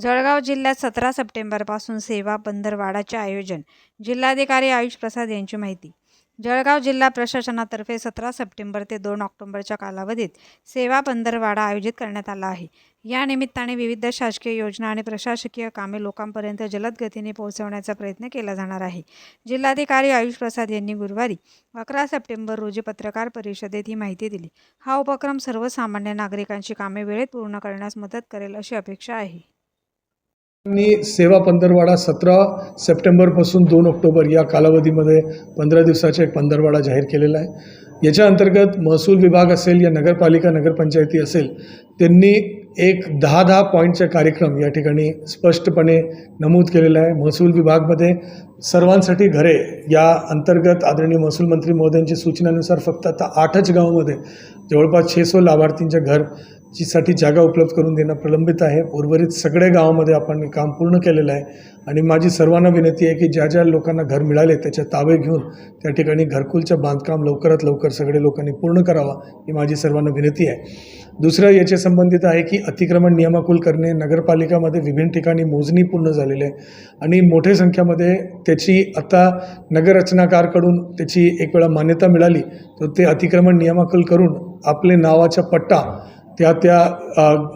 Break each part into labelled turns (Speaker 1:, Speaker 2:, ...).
Speaker 1: जळगाव जिल्ह्यात सतरा सप्टेंबरपासून सेवा पंधरवाडाचे आयोजन. जिल्हाधिकारी आयुष प्रसाद यांची माहिती. जळगाव जिल्हा प्रशासनातर्फे सतरा सप्टेंबर ते दोन ऑक्टोबरच्या कालावधीत सेवा पंधरवाडा आयोजित करण्यात आला आहे. या निमित्ताने विविध शासकीय योजना आणि प्रशासकीय कामे लोकांपर्यंत जलद गतीने पोहोचवण्याचा प्रयत्न केला जाणार आहे. जिल्हाधिकारी आयुष प्रसाद यांनी गुरुवारी अकरा सप्टेंबर रोजी पत्रकार परिषदेत ही माहिती दिली. हा उपक्रम सर्वसामान्य नागरिकांची कामे वेळेत पूर्ण करण्यास मदत करेल अशी अपेक्षा आहे.
Speaker 2: मी सेवा पंधरवाडा सतरा सप्टेंबरपासून दोन ऑक्टोबर या कालावधीमध्ये पंधरा दिवसाचा एक पंधरवाडा जाहीर केलेला आहे. याच्या अंतर्गत महसूल विभाग असेल या नगरपालिका नगरपंचायती असेल त्यांनी एक दहा दहा पॉईंटचे कार्यक्रम या ठिकाणी स्पष्टपणे नमूद केलेला आहे. महसूल विभागमध्ये सर्वांसाठी घरे या अंतर्गत आदरणीय महसूल मंत्री महोदयांच्या सूचनेनुसार फक्त आता आठच गावामध्ये जवळपास छे सौ लाभार्थींच्या घर साठी जागा उपलब्ध करून देणं प्रलंबित आहे. उर्वरित सगळ्या गावामध्ये आपण काम पूर्ण केलेलं आहे. आणि माझी सर्वांना विनंती आहे की ज्या ज्या लोकांना घर मिळाले त्याचे ताबे घेऊन त्या ठिकाणी घरकुलचं बांधकाम लवकरात लवकर सगळे लोकांनी पूर्ण करावा ही माझी सर्वांना विनंती आहे. दुसरं याच्या संबंधित आहे की अतिक्रमण नियमाकुल करणे नगरपालिकामध्ये विभिन्न ठिकाणी मोजणी पूर्ण झालेली आहे. आणि मोठ्या संख्येमध्ये त्याची आता नगररचनाकारकडून त्याची एक वेळा मान्यता मिळाली तर ते अतिक्रमण नियमाकुल करून आपले नावाचा पट्टा त्या त्या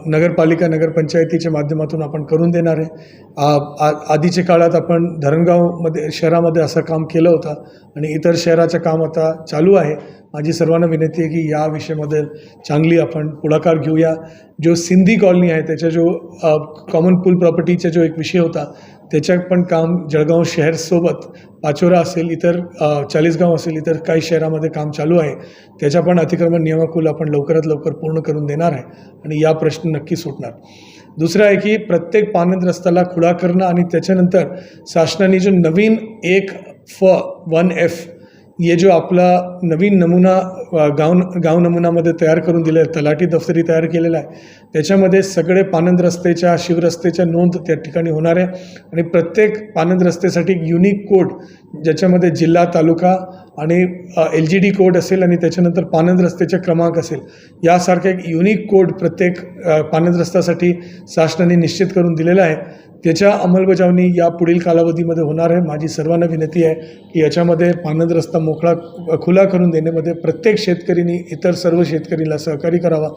Speaker 2: नगरपालिका नगरपंचायतीच्या माध्यमातून आपण करून देणार आहे. आ, आ- आधीच्या काळात आपण धरणगावमध्ये शहरामध्ये असं काम केलं होतं आणि इतर शहराचं काम आता चालू आहे. माझी सर्वांना विनंती आहे की या विषयामध्ये चांगली आपण पुढाकार घेऊया. जो सिंधी कॉलनी आहे त्याचा जो कॉमन पूल प्रॉपर्टीचा जो एक विषय होता त्याच्या पण काम जळगाव शहरसोबत पाचोरा असेल इतर चाळीसगाव असेल इतर काही शहरामध्ये काम चालू आहे. त्याच्या पण अतिक्रमण नियमाकुल आपण लवकरात लवकर पूर्ण करून देणार आहे आणि या प्रश्न नक्की सुटणार. दुसरं आहे की प्रत्येक पानंद रस्त्याला खुळा करणं आणि त्याच्यानंतर शासनाने जो नवीन एक फ वन एफ हे जो आपला नवीन नमुना गाव गाव नमुनामध्ये तयार करून दिले तलाठी दफ्तरी तयार केलेला आहे त्याच्यामध्ये सगळे पानंद रस्त्याच्या शिवरस्त्याच्या नोंद त्या ठिकाणी होणार आहे आणि प्रत्येक पानंद रस्त्यासाठी एक युनिक कोड ज्याच्यामध्ये जिल्हा तालुका आणि एल जी डी कोड असेल आणि त्याच्यानंतर पानंद रस्त्याचे क्रमांक असेल यासारखा एक युनिक कोड प्रत्येक पानंद रस्त्यासाठी शासनाने निश्चित करून दिलेला आहे. त्याच्या अंमलबजावणी या पुढील कालावधीमध्ये होणार आहे. माझी सर्वांना विनंती आहे की याच्यामध्ये पानंद रस्ता मोकळा खुला करून देण्यामध्ये प्रत्येक शेतकरीनी इतर सर्व शेतकरीला सहकार्य करावा.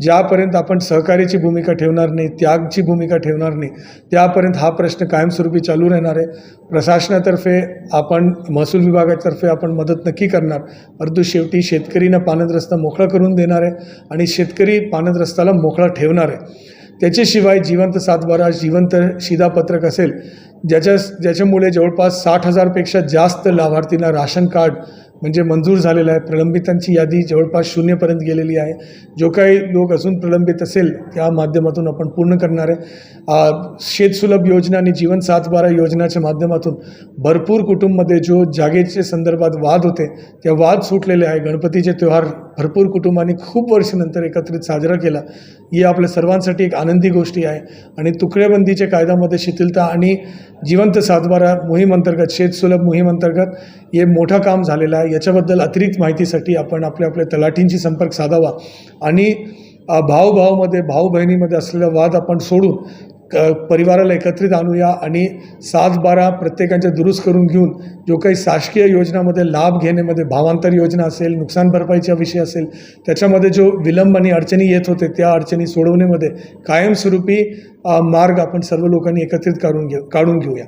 Speaker 2: ज्यापर्यंत आपण सहकार्याची भूमिका ठेवणार नाही त्यागची भूमिका ठेवणार नाही त्यापर्यंत हा प्रश्न कायमस्वरूपी चालू राहणार आहे. प्रशासनातर्फे आपण महसूल विभागातर्फे आपण मदत नक्की करणार. परंतु शेवटी शेतकरीनं पानंद रस्ता मोकळा करून देणार आहे आणि शेतकरी पानंद रस्त्याला मोकळा ठेवणार आहे. त्याच्याशिवाय जिवंत सातबारा जिवंत शिधापत्रक असेल ज्याच्या ज्याच्यामुळे जवळपास साठ हजारपेक्षा जास्त लाभार्थींना राशन कार्ड म्हणजे मंजूर झालेलं आहे. प्रलंबितांची यादी जवळपास शून्यपर्यंत गेलेली आहे. जो काही लोक अजून प्रलंबित असेल त्या माध्यमातून आपण पूर्ण करणार आहे. शेतसुलभ योजना आणि जीवन सातबारा योजनाच्या माध्यमातून भरपूर कुटुंबमध्ये जो जागेच्या संदर्भात वाद होते त्या वाद सुटलेले आहे. गणपतीचे त्यौहार भरपूर कुटुंबांनी खूप वर्षानंतर एकत्रित साजरा केला. ही आपल्या सर्वांसाठी एक आनंदी गोष्टी आहे. आणि तुकड्याबंदीच्या कायद्यामध्ये शिथिलता आणि जिवंत सातबारा मोहीम अंतर्गत शेतसुलभ मोहीम अंतर्गत हे मोठं काम झालेलं आहे. याच्याबद्दल अतिरिक्त माहितीसाठी आपण आपल्या आपल्या तलाठींशी संपर्क साधावा. आणि अ, भाऊ-भाऊमध्ये भाऊ बहिणीमध्ये असलेला वाद आपण सोडून क परिवाराला एकत्रित आणूया आणि सात बारा प्रत्येकांच्या दुरुस्त करून घेऊन जो काही शासकीय योजनामध्ये लाभ घेण्यामध्ये भावांतर योजना असेल नुकसान भरपाईचा विषय असेल त्याच्यामध्ये जो विलंब आणि अडचणी येत होते त्या अडचणी सोडवण्यामध्ये कायमस्वरूपी मार्ग आपण सर्व लोकांनी एकत्रित काढून घेऊ काढून घेऊया.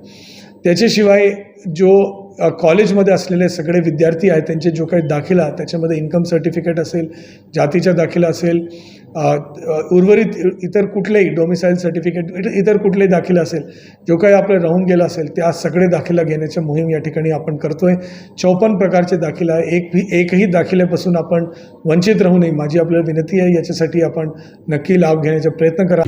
Speaker 2: त्याच्याशिवाय जो कॉलेजमध्ये असलेले सगळे विद्यार्थी आहेत त्यांचे जो काही दाखिला त्याच्यामध्ये इन्कम सर्टिफिकेट असेल जातीचा दाखिला असेल उर्वरित इतर कुठलेही डोमिसाईल सर्टिफिकेट इतर- इतर कुठलेही दाखिला असेल जो काही आपलं राहून गेला असेल त्या सगळे दाखिला घेण्याच्या मोहीम या ठिकाणी आपण करतो आहे चौपन्न प्रकारचे दाखिला आहे. एक एकही दाखिल्यापासून आपण वंचित राहू नये माझी आपल्याला विनंती आहे याच्यासाठी आपण नक्की लाभ घेण्याचा प्रयत्न करा